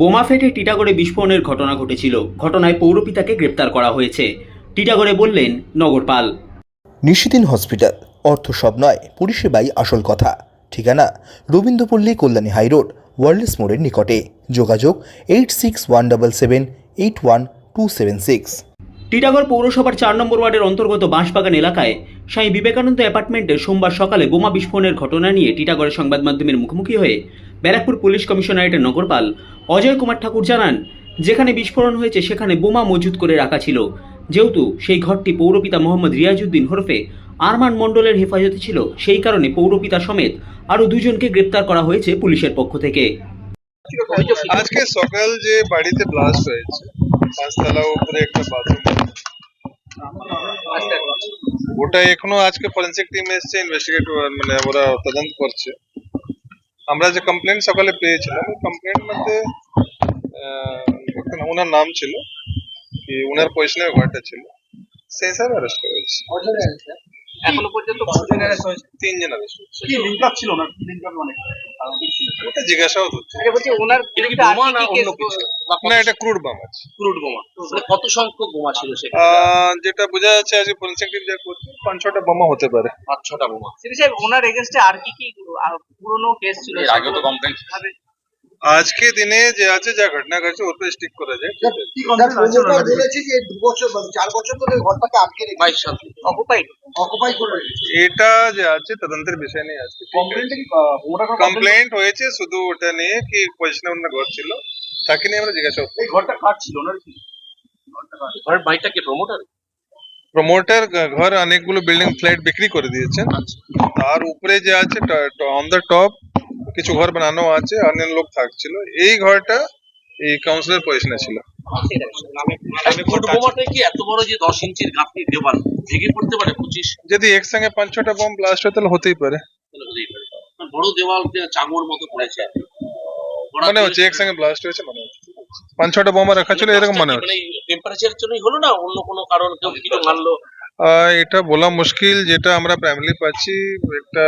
বোমা ফেটে টিটাগড়ে বিস্ফোরণের ঘটনা ঘটেছিল। ঘটনায় পৌরপিতাকে গ্রেপ্তার করা হয়েছে। টিটাগড়ে বললেন নগরপাল। নিশিদিন হসপিটাল। অর্থ সব নয়, পরিষেবাই আসল কথা। ঠিকানা, রবীন্দ্রপল্লী, কল্যাণী হাইরোড ওয়ার্ল্ডস মোড়ের নিকটে। যোগাযোগ, eight six one double seven, eight one two seven six. Titagarh পৌরসভার চার নম্বর ওয়ার্ডের অন্তর্গত বাঁশবাগান এলাকায় স্বামী বিবেকানন্দ অ্যাপার্টমেন্টে সোমবার সকালে বোমা বিস্ফোরণের ঘটনা নিয়ে টিটাগড়ের সংবাদ মাধ্যমের মুখোমুখি হয়ে ব্যারাকপুর পুলিশ কমিশনারেটের নগরপাল অজয় কুমার ঠাকুর জানান, যেখানে বিস্ফোরণ হয়েছে, সেখানে বোমা মজুত করে রাখা ছিল। যেহেতু সেই ঘরটি পৌরপিতা মোহাম্মদ রিয়াজউদ্দিন হরফে আরমান মণ্ডলের হেফাজতে ছিল, সেই কারণে পৌরপিতা সমেত আরও দুজনকে গ্রেপ্তার করা হয়েছে পুলিশের পক্ষ থেকে। আজকে সকাল যে বাড়িতে ব্লাস্ট হয়েছে উপরে একটা বাথরুম ওটা এখনও আজকে ফরেন্সিক টিম এসছে ইনভেস্টিগেট মানে ওরা তদন্ত করছে। আমরা যে কমপ্লেন সকালে পেয়েছিলাম, ওই কমপ্লেন মধ্যে ওনার নাম ছিল, কি ওনার পজিশনে ঘরটা ছিল। সেই হিসাবে অ্যারেস্ট করা হয়েছে? এখনও পর্যন্ত? তিনজন অ্যারেস্ট কি link up ছিল না? Link up অনেক। ওটা জিজ্ঞাসাও হচ্ছে। বলছি ওনার বিরুদ্ধে আর কি কি case না এটা ক্রুড বাম আছে। ক্রুড বোমা। মানে কত সংখ্যক বোমা ছিল সেখানে? আহ, যেটা বোঝা যাচ্ছে আজকে ফরেন্সিক টিম যা করছে পাঁচ ছটা বোমা হতে পারে। পাঁচ ছটা বোমা। সাহেব ওনার এগেনস্টে আর কি কি পুরনো কেস ছিল? এর আগেও তো complaint আজকে দিনে যে আছে যা ঘটনা ঘটছে ওর উপরে স্টিক করা যায় কি complaint আছে? ওনার বিরুদ্ধে? বলেছে যে দু বছর চার বছর ধরে ঘরটাকে আটকে রেখে বাইশ সাল। অকুপাইড অকুপাই করে রেখেছে। এটা যে আছে তদন্তের বিষয় নিয়ে আছে কমপ্লেনটা কি ওটা কমপ্লেন্ট হয়েছে শুধু ওটা নিয়ে কি পজিশনে ওনার ঘর ছিল? তাকে নিয়ে আমরা জিজ্ঞাসা এই ঘরটা কার ছিল ওনার কি? ঘর বাড়িটা কি প্রমোটার প্রমোটার ঘর অনেকগুলো বিল্ডিং ফ্ল্যাট বিক্রি করে দিয়েছেন। তার উপরে যে আছে অন দ্য টপ কিছু ঘর বানানো আছে অন্য লোক থাকছিল। এই ঘরটা এই কাউন্সিলর পজিশনে ছিল। ক্রুড বোমাটা কি এত বড় যে দশ ইঞ্চির দেওয়াল? ভেঙে পড়তে পারে পঁচিশ? যদি একসঙ্গে পাঁচ ছটা বম ব্লাস্ট হয় তাহলে হতেই পারে। বড় দেওয়াল চাঙর মতো পড়েছে। মনে হচ্ছে একসঙ্গে ব্লাস্ট হয়েছে মনে হচ্ছে। পাঁচ ছটা বোমা রাখা ছিল এরকম মনে হচ্ছে। টেম্পারেচার জন্যই হলো না? অন্য কোনো কারণ কেউ কিছু মানলো? এটা বলা মুশকিল যেটা আমরা প্রাইমারি পাচ্ছি। একটা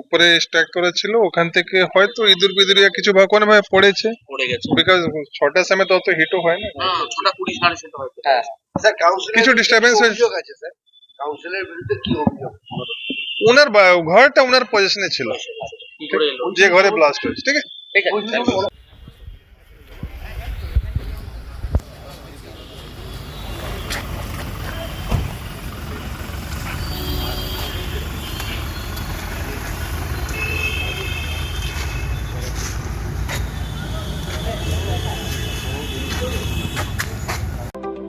উপরে স্ট্যাক করা ছিল ওখান থেকে হয়তো ইঁদুর বিদুরিয়া কিছু বা কোনো ভাবে পড়েছে। পড়ে গেছে। বিকজ ছটার সময় তো অত হিটও হয় না। হ্যাঁ ছটা কুড়ি সাড়ে ছটা হয়তো। হ্যাঁ। স্যার কাউন্সিলর কিছু হয়েছে। অভিযোগ আছে স্যার? কাউন্সিলের বিরুদ্ধে কি অভিযোগ? ওনার ঘরটা ওনার পজিশনে ছিল। কি করে যে ঘরে ব্লাস্ট হয়েছে ঠিক আছে? ঠিক আছে